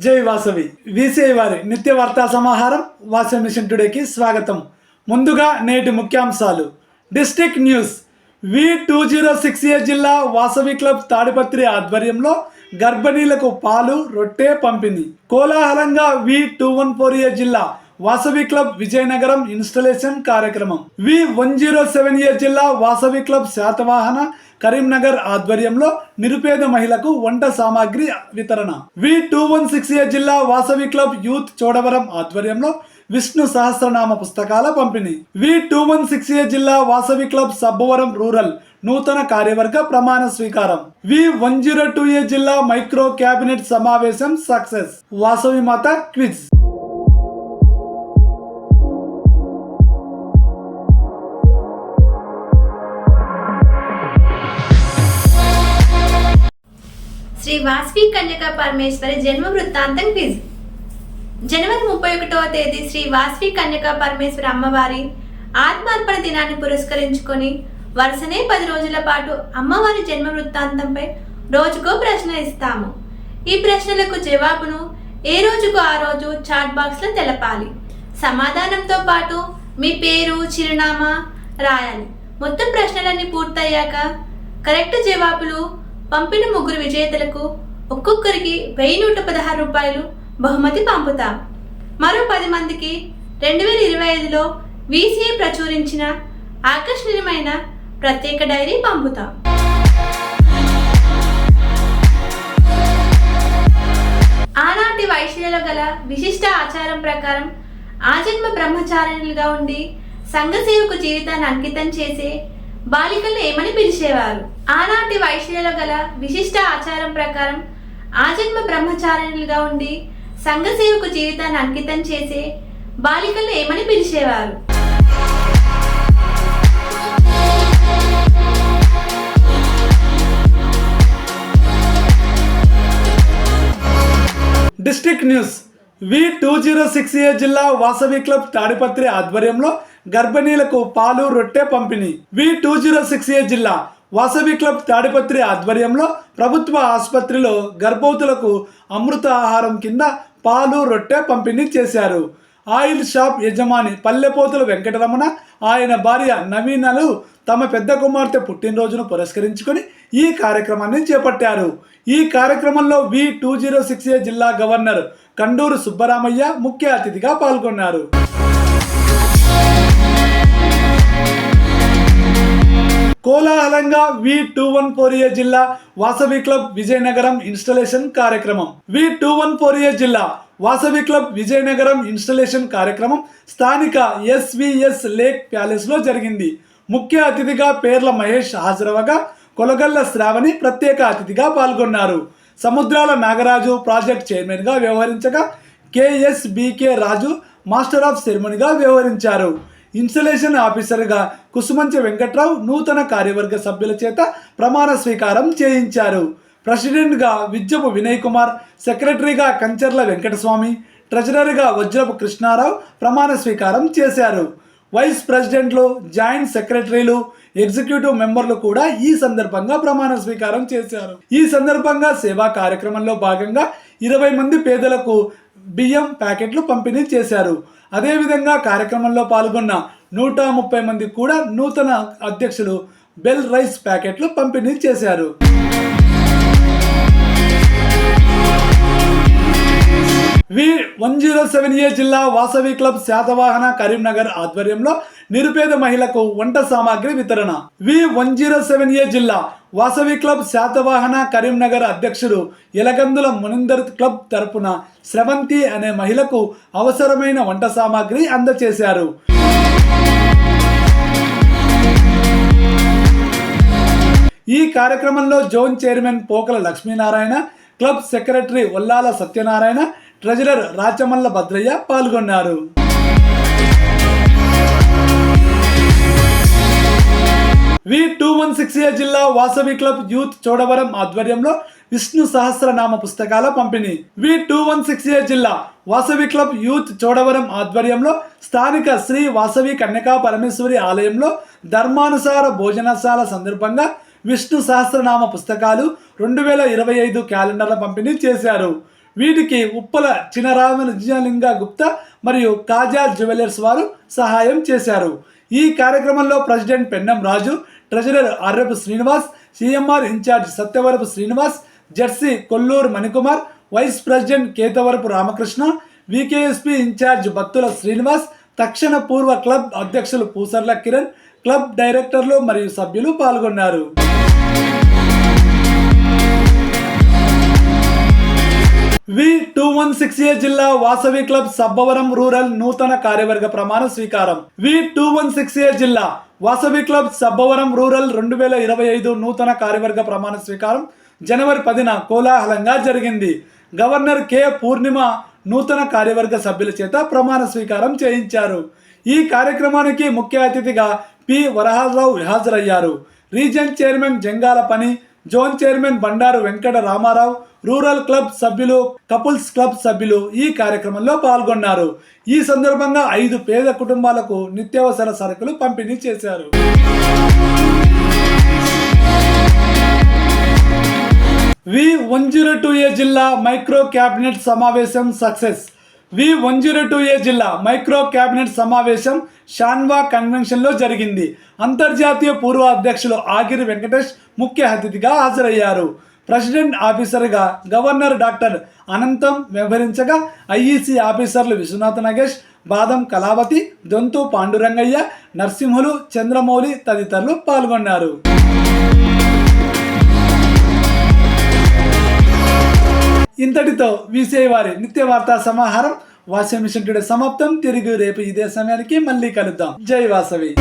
జై వాసవి. వీసీఐ వారి నిత్య వార్తా సమాహారం వాసవి మిషన్ టుడేకి స్వాగతం. ముందుగా నేటి ముఖ్యాంశాలు. District news. V two zero six A జిల్లా వాసవి క్లబ్ తాడిపత్రి ఆధ్వర్యంలో గర్భిణీలకు పాలు రొట్టె పంపిణీ. కోలాహలంగా V two one four A జిల్లా వాసవి క్లబ్ విజయనగరం ఇన్స్టలేషన్ కార్యక్రమం. V one zero seven A జిల్లా వాసవి క్లబ్ శాతవాహన కరీంనగర్ ఆధ్వర్యంలో నిరుపేద మహిళకు వంట సామాగ్రి వితరణ. V two one six A జిల్లా వాసవి క్లబ్ యూత్ చోడవరం ఆధ్వర్యంలో విష్ణు సహస్రనామ పుస్తకాల పంపిణీ. V two one six A జిల్లా వాసవి క్లబ్ సబ్బవరం రూరల్ నూతన కార్యవర్గ ప్రమాణ స్వీకారం. V one zero two A జిల్లా మైక్రో క్యాబినెట్ సమావేశం సక్సెస్. వాసవి మాత క్విజ్. శ్రీ వాస్వి కన్యకా పరమేశ్వరి జన్మ వృత్తాంతం క్విజ్. జనవరి ముప్పై ఒకటవ తేదీ శ్రీ వాస్వి కన్యకా పరమేశ్వరి అమ్మవారి ఆత్మార్పణ దినాన్ని పురస్కరించుకొని వరుసనే పది రోజుల పాటు అమ్మవారి జన్మ వృత్తాంతంపై రోజుకో ప్రశ్న ఇస్తాము. ఈ ప్రశ్నలకు జవాబును ఏ రోజుకు ఆ రోజు చాట్ బాక్స్లో తెలపాలి. సమాధానంతో పాటు మీ పేరు చిరునామా రాయాలి. మొత్తం ప్రశ్నలన్నీ పూర్తయ్యాక కరెక్ట్ జవాబులు పంపిన ముగ్గురు విజేతలకు ఒక్కొక్కరికి వెయ్యి నూట పదహారు రూపాయలు బహుమతి పంపుతాం. మరో పది మందికి రెండు వేల ఇరవై ఐదులో వీసీఏ ప్రచురించిన ఆకర్షణీయమైన ప్రత్యేక డైరీ పంపుతాం. ఆనాటి వైశ్యులలో గల విశిష్ట ఆచారం ప్రకారం ఆజన్మ బ్రహ్మచారిణులుగా ఉండి సంఘసేవకు జీవితాన్ని అంకితం చేసే బాలికలను ఏమని పిలిచేవారు? ఆనాటి వైశ్యులలో గల విశిష్ట ఆచారం ప్రకారం ఆజన్మ బ్రహ్మచారిణులుగా ఉండి సంఘసేవకు జీవితాన్ని అంకితం చేసే బాలికలను ఏమని పిలిచేవారు? District news. V two zero six A జిల్లా వాసవి క్లబ్ తాడిపత్రి ఆధ్వర్యంలో గర్భిణీలకు పాలు రొట్టె పంపిణీ. V two zero six A జిల్లా వాసవి క్లబ్ తాడిపత్రి ఆధ్వర్యంలో ప్రభుత్వ ఆసుపత్రిలో గర్భవతులకు అమృత ఆహారం కింద పాలు రొట్టె పంపిణీ చేశారు. ఆయిల్ షాప్ యజమాని పల్లెపోతుల వెంకటరమణ ఆయన భార్య నవీనలు తమ పెద్ద కుమార్తె పుట్టినరోజును పురస్కరించుకొని ఈ కార్యక్రమాన్ని చేపట్టారు. ఈ కార్యక్రమంలో V two zero six A జిల్లా గవర్నర్ కండూరు సుబ్బరామయ్య ముఖ్య అతిథిగా పాల్గొన్నారు. కోలాహలంగా V two one four A జిల్లా వాసవి క్లబ్ విజయనగరం ఇన్స్టలేషన్ కార్యక్రమం. V two one four A జిల్లా వాసవి క్లబ్ విజయనగరం ఇన్స్టలేషన్ కార్యక్రమం స్థానిక ఎస్విఎస్ లేక్ ప్యాలెస్లో జరిగింది. ముఖ్య అతిథిగా పేర్ల మహేష్ హాజరవగా కొలగల్ల శ్రావణి ప్రత్యేక అతిథిగా పాల్గొన్నారు. సముద్రాల నాగరాజు ప్రాజెక్ట్ చైర్మన్గా వ్యవహరించగా కేఎస్బికే రాజు మాస్టర్ ఆఫ్ సెరమనీగా వ్యవహరించారు. ఇన్సులేషన్ ఆఫీసర్గా కుసుమంచి వెంకట్రావు నూతన కార్యవర్గ సభ్యుల చేత ప్రమాణ స్వీకారం చేయించారు. ప్రెసిడెంట్గా విద్యపు వినయ్ కుమార్ సెక్రటరీగా కంచర్ల వెంకటస్వామి ట్రెజరర్గా వజ్రపు కృష్ణారావు ప్రమాణ స్వీకారం చేశారు. వైస్ ప్రెసిడెంట్లు జాయింట్ సెక్రటరీలు ఎగ్జిక్యూటివ్ మెంబర్లు కూడా ఈ సందర్భంగా ప్రమాణ స్వీకారం చేశారు. ఈ సందర్భంగా సేవా కార్యక్రమంలో భాగంగా ఇరవై మంది పేదలకు బియ్యం ప్యాకెట్లు పంపిణీ చేశారు. అదేవిధంగా కార్యక్రమంలో పాల్గొన్న నూట ముప్పై మంది కూడా నూతన అధ్యక్షులు బెల్ రైస్ ప్యాకెట్లు పంపిణీ చేశారు. V one zero seven A జిల్లా వాసవి క్లబ్ శాతవాహన కరీంనగర్ ఆధ్వర్యంలో నిరుపేద మహిళకు వంట సామాగ్రి వితరణ. V one zero seven A జిల్లా వాసవి క్లబ్ శాతవాహన కరీంనగర్ అధ్యక్షుడు ఎలగందుల మునిందర్ క్లబ్ తరపున స్రవంతి అనే మహిళకు అవసరమైన వంట సామాగ్రి అందజేశారు ఈ కార్యక్రమంలో zone chairman Pokala Lakshminarayana club secretary Ollala Satyanarayana treasurer Rachamalla Bhadraiah పాల్గొన్నారు. V two one six A జిల్లా వాసవి క్లబ్ యూత్ చోడవరం ఆధ్వర్యంలో విష్ణు సహస్రనామ పుస్తకాల పంపిణీ. V two one six A జిల్లా వాసవి క్లబ్ యూత్ చోడవరం ఆధ్వర్యంలో స్థానిక శ్రీ వాసవి కన్యకా పరమేశ్వరి ఆలయంలో ధర్మానుసార భోజనశాల సందర్భంగా విష్ణు సహస్రనామ పుస్తకాలు రెండు వేల ఇరవై ఐదు క్యాలెండర్ల పంపిణీ చేశారు. వీటికి ఉప్పల చినరామ నిజలింగ గుప్తా మరియు కాజా జ్యువెలర్స్ వారు సహాయం చేశారు. ఈ కార్యక్రమంలో president Pennam Raju treasurer Arrapu Srinivas CMR incharge Satyavarapu Srinivas Jersey Kolluru Manikumar vice president Ketavarapu Ramakrishna VKSP incharge Bhaktula Srinivas తక్షణ పూర్వ క్లబ్ అధ్యక్షులు పూసర్ల కిరణ్ క్లబ్ డైరెక్టర్లు మరియు సభ్యులు పాల్గొన్నారు. V two one six A జిల్లా వాసవి క్లబ్ సబ్బవరం రూరల్ నూతన కార్యవర్గ ప్రమాణ స్వీకారం. V two one six A జిల్లా వాసవి క్లబ్ సబ్బవరం రూరల్ రెండు వేల ఇరవై ఐదు నూతన కార్యవర్గ ప్రమాణ స్వీకారం జనవరి పదిన కోలాహలంగా జరిగింది. గవర్నర్ కె పూర్ణిమ నూతన కార్యవర్గ సభ్యుల చేత ప్రమాణ స్వీకారం చేయించారు. ఈ కార్యక్రమానికి ముఖ్య అతిథిగా పి వరహాలరావు హాజరయ్యారు. రీజన్ చైర్మన్ జంగాల పని zone chairman Bandaru Venkata Ramarao rural club సభ్యులు కపుల్స్ క్లబ్ సభ్యులు ఈ కార్యక్రమంలో పాల్గొన్నారు. ఈ సందర్భంగా ఐదు పేద కుటుంబాలకు నిత్యావసర సరుకులు పంపిణీ చేశారు. V one zero two A జిల్లా మైక్రో క్యాబినెట్ సమావేశం success. V one zero two A జిల్లా మైక్రో క్యాబినెట్ సమావేశం షాన్వా కన్వెన్షన్లో జరిగింది. అంతర్జాతీయ పూర్వ అధ్యక్షులు ఆగిరి వెంకటేష్ ముఖ్య అతిథిగా హాజరయ్యారు. ప్రెసిడెంట్ ఆఫీసర్గా గవర్నర్ డాక్టర్ అనంతం వ్యవహరించగా ఐఈసీ ఆఫీసర్లు విశ్వనాథ నగేష్ బాదం కళావతి దొంతు పాండురంగయ్య నరసింహులు చంద్రమౌళి తదితరులు పాల్గొన్నారు. ఇంతటితో విసిఐ వారి నిత్య వార్తా సమాహారం వాషింగ్ మిషన్ టుడే సమాప్తం. తిరిగి రేపు ఇదే సమయానికి మళ్ళీ కలుద్దాం. జై వాసవి.